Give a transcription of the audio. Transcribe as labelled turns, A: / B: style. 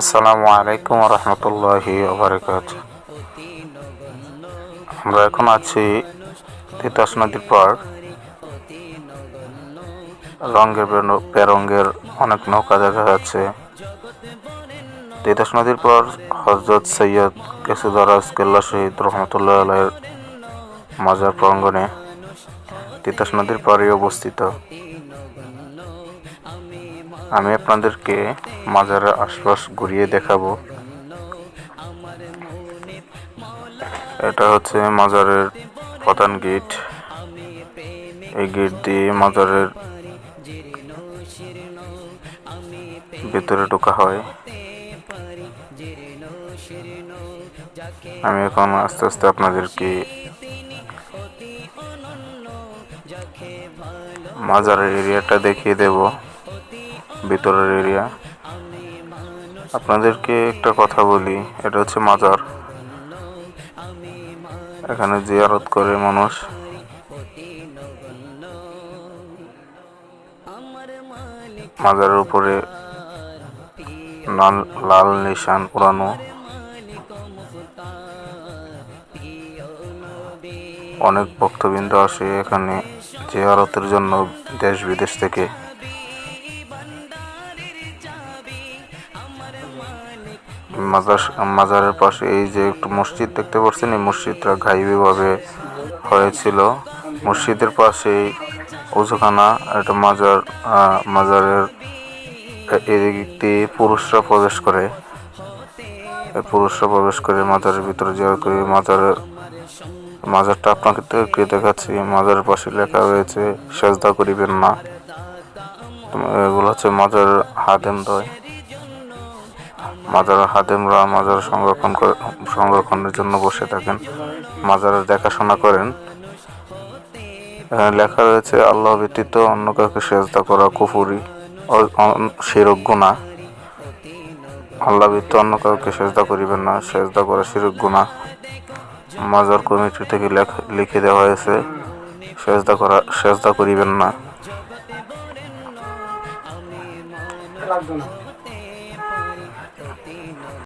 A: আসসালামু আলাইকুম রহমতুল্লাহি ওবরাকাত। আমরা এখন আছি তিতাস নদীর পর রঙের বেরো- বেরঙের অনেক নৌকা দেখা যাচ্ছে। তিতাস নদীর পর হজরত সৈয়দ কেসুদারাজ কেল্লা শহীদ রহমতুল্লাহ আলাইয়ের মাজার প্রাঙ্গণে তিতাস নদীর পরে অবস্থিত। আমি আপনাদেরকে মাজারের আশপাশ ঘুরিয়ে দেখাবো। এটা হচ্ছে মাজারের প্রধান গেট। এই গেট দিয়ে মাজারের ভেতরে ঢোকা হয়। আমি এখন আস্তে আস্তে আপনাদেরকে মাজারের এরিয়াটা দেখিয়ে দেব। ভিতরের এরিয়া আপনাদেরকে একটা কথা বলি, এটা হচ্ছে মাজার। এখানে জিয়ারত করে মানুষ। মাজারের উপরে লাল লাল নিশান পুরানো অনেক ভক্তবৃন্দ আসে এখানে জিয়ারতের জন্য দেশ বিদেশ থেকে। মাজার, মাজারের পাশে এই যে একটু মসজিদ দেখতে পাচ্ছেন, এই মসজিদটা ঘাইবিভাবে হয়েছিল। মসজিদের পাশেই উজুখানা একটা মাজার মাজারের এ- এদিক দিয়ে পুরুষরা প্রবেশ করে। পুরুষরা প্রবেশ করে মাজারের ভিতরে যাওয়ার করে মাজারের মাজারটা আপনাকে কে দেখাচ্ছি। মাজারের পাশে লেখা রয়েছে, সেজদা করিবেন না। এগুলো হচ্ছে মাজারের হাদেম দয় মাজারের হাদেমরা মাজার সংরক্ষণ সংরক্ষণের জন্য বসে থাকেন। মাজারের দেখাশোনা করেন। লেখা রয়েছে, আল্লাহ ব্যতীত অন্য কাউকে সেজদা করা কুফুরি শিরক গুণা আল্লাহ ব্যতীত অন্য কাউকে সেজদা করিবেন না, সেজদা করা শিরক গুণা মাজার কমিটি থেকে লেখ- দেওয়া হয়েছে, সেজদা করা, সেজদা করিবেন না।
B: Medina